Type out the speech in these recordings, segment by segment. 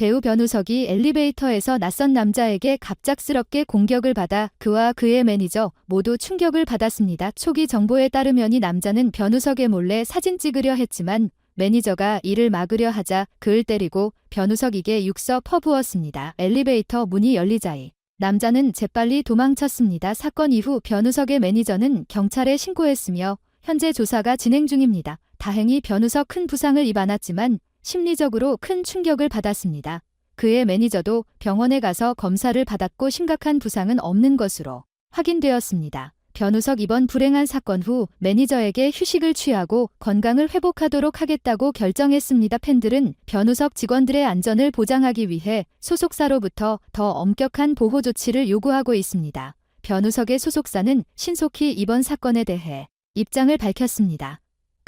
배우 변우석이 엘리베이터에서 낯선 남자에게 갑작스럽게 공격을 받아 그와 그의 매니저 모두 충격을 받았습니다. 초기 정보에 따르면 이 남자는 변우석의 몰래 사진 찍으려 했지만 매니저가 이를 막으려 하자 그를 때리고 변우석에게 육서 퍼부었습니다. 엘리베이터 문이 열리자이 남자는 재빨리 도망쳤습니다. 사건 이후 변우석의 매니저는 경찰에 신고했으며 현재 조사가 진행 중입니다. 다행히 변우석 큰 부상을 입안았지만 심리적으로 큰 충격을 받았습니다. 그의 매니저도 병원에 가서 검사를 받았고 심각한 부상은 없는 것으로 확인되었습니다. 변우석 이번 불행한 사건 후 매니저에게 휴식을 취하고 건강을 회복하도록 하겠다고 결정했습니다. 팬들은 변우석 직원들의 안전을 보장하기 위해 소속사로부터 더 엄격한 보호 조치를 요구하고 있습니다. 변우석의 소속사는 신속히 이번 사건에 대해 입장을 밝혔습니다.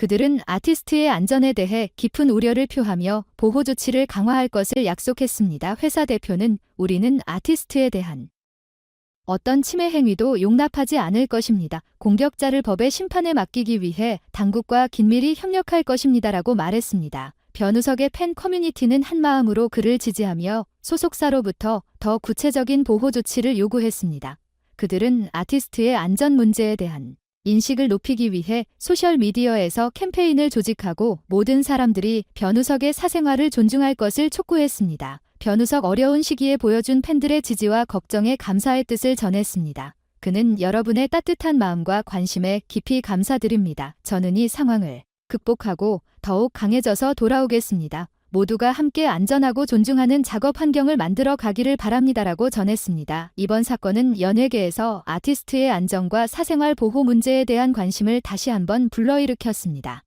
그들은 아티스트의 안전에 대해 깊은 우려를 표하며 보호 조치를 강화할 것을 약속했습니다. 회사 대표는 우리는 아티스트에 대한 어떤 침해 행위도 용납하지 않을 것입니다. 공격자를 법의 심판에 맡기기 위해 당국과 긴밀히 협력할 것입니다라고 말했습니다. 변우석의 팬 커뮤니티는 한마음으로 그를 지지하며 소속사로부터 더 구체적인 보호 조치를 요구했습니다. 그들은 아티스트의 안전 문제에 대한 인식을 높이기 위해 소셜미디어에서 캠페인을 조직하고 모든 사람들이 변우석의 사생활을 존중할 것을 촉구했습니다. 변우석 어려운 시기에 보여준 팬들의 지지와 걱정에 감사의 뜻을 전했습니다. 그는 여러분의 따뜻한 마음과 관심에 깊이 감사드립니다. 저는 이 상황을 극복하고 더욱 강해져서 돌아오겠습니다. 모두가 함께 안전하고 존중하는 작업 환경을 만들어 가기를 바랍니다라고 전했습니다. 이번 사건은 연예계에서 아티스트의 안전과 사생활 보호 문제에 대한 관심을 다시 한번 불러일으켰습니다.